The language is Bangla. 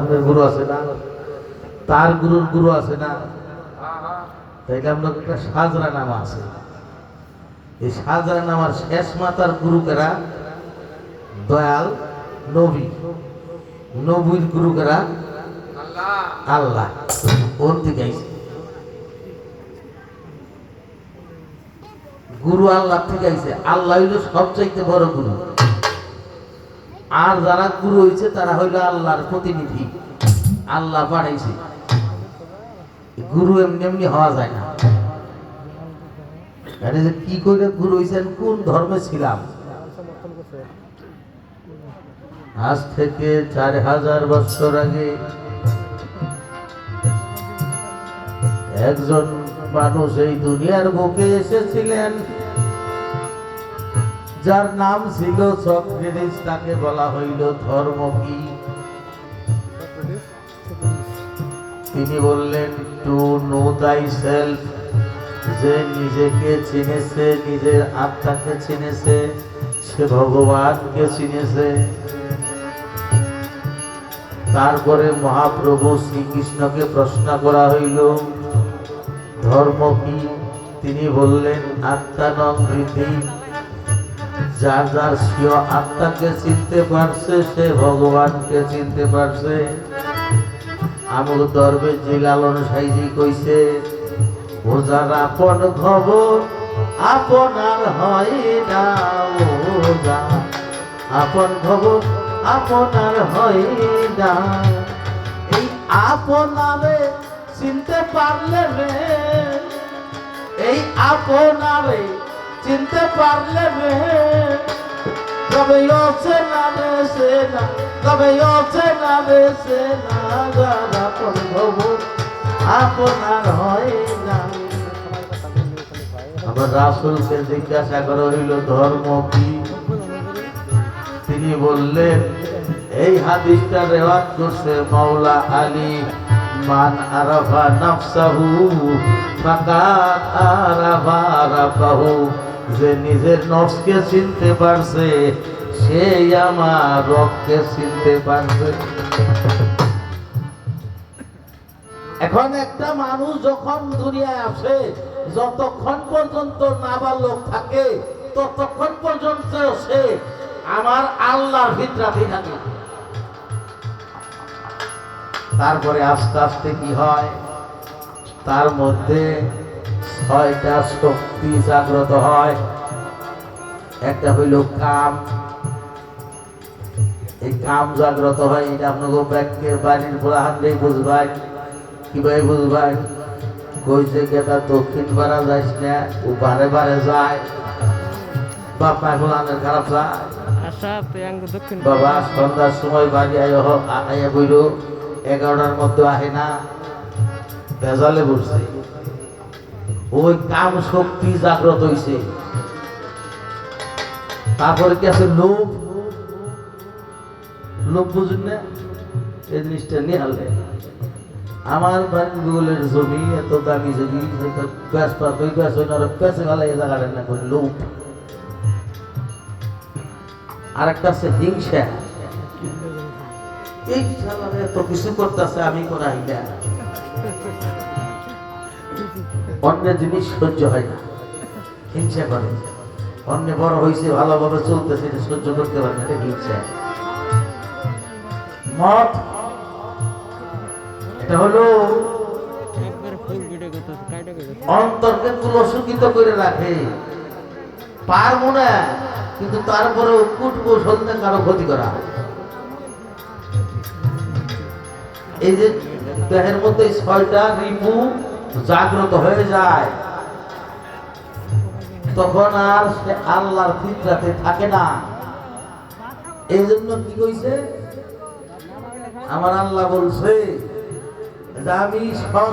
আপনার গুরু আছে না? তার গুরুর গুরু আছে না? তাইলে আমরা একটা সাজরা নামা আছে। এই সাজরা নামার শেষ মাতার গুরু কেরা দয়াল নবী। নবীর গুরু কেরা আল্লাহ। ওর দিকে। গুরু আল্লাহ ঠিক আইছে। আল্লাহ সবচাইতে বড় গুরু। আর যারা গুরু হইছে, তারা হইল আল্লাহর প্রতিনিধি। আল্লাহ পাঠাইছে গুরু এমনি এমনি হওয়া যায় না। কি করে গুরু হইছেন, কোন ধর্মে ছিলাম? আজ থেকে চার হাজার বছর আগে একজন মানুষ এই দুনিয়ার বুকে এসেছিলেন। যার নাম ছিল সক্রেটিস, তাকে বলা হইল ধর্ম কি তিনি বললেন টু নো দাই সেলফ যে নিজেকে চিনেছে, নিজের আত্মাকে চিনেছে, সে ভগবানকে চিনেছে। তারপরে মহাপ্রভু শ্রীকৃষ্ণকে প্রশ্ন করা হইল ধর্ম কি তিনি বললেন আত্মানন্দৃতি যার যার স্বীয় আত্মাকে চিনতে পারছে, সে ভগবানকে চিনতে পারছে। আমল দরবে যে লালন সাইজি কইছে ও যার আপন খবর আপনার হয় না ও আপন খবর আপনার হয় না। এই আপনারে চিনতে পারলে রে, এই আপনারে চিনতে পারলে রে তবে আছে না রে সে না, তবে আছে না রে সে না। যার খবর আপনার হয় না। আবার রাসুলকে জিজ্ঞাসা করা হইল, ধর্ম কি? তিনি বললেন, এই হাদিসটা রেওয়াত করছে মাওলা আলী। মান আরাফা নাফসাহু ফাকাত আরাফা রাব্বাহু যে নিজের নফসকে চিনতে পারছে, সেই আমার রবকে চিনতে পারছে। এখন একটা মানুষ যখন দুনিয়ায় আসে, যতক্ষণ পর্যন্ত নাবালক থাকে, ততক্ষণ পর্যন্ত সে আমার আল্লাহর ভিতরাতে থাকে। তারপরে আস্তে আস্তে কি হয়? তার মধ্যে ছয়টা শক্তি জাগ্রত হয়। একটা হইল কাম। এই কাম জাগ্রত হয় এটা আপনাকে ব্যাংকের বাড়ির পোলাহানলেই বুঝবাই। কীভাবে বুঝবাই? কইছে গেটা দক্ষিণ পাড়া যাইস না ও বারে বারে যায়। বাপ মা পোলাহানের খারাপ যায়। দক্ষিণ বাবা সন্ধ্যার সময় বাড়ি আয় হোক আয়া বইল এগারোটার মধ্যে আহে না। ভেজালে বসছে। ওই কাম শক্তি জাগ্রত তারপরে কি আছে লোভ? লোভ বুঝুন না? এই জিনিসটা নিয়ে আমার জমি এত দামি জমি এই জায়গাটা না করে লোভ। আর একটা আছে হিংসা। এই এত কিছু করতেছে, আমি করাই না। অন্যের জিনিস সহ্য হয় না। হিংসা করে। অন্য বড় হয়েছে ভালোভাবে চলতেছে, এটা সহ্য করতে পারে না, এটা হিংসা মত এটা হলো অন্তরকে তুলসুকিত করে রাখে। পারব না, কিন্তু তারপরেও কুটবো সন্ধ্যে কারও ক্ষতি করা। এই যে দেহের মধ্যে ছয়টা রিপু জাগ্রত হয়ে যায়। তখন আর সে আল্লাহর ফিতরাতে থাকে না। এই জন্য কি কইছে? আমার আল্লাহ বলছে যে আমি সব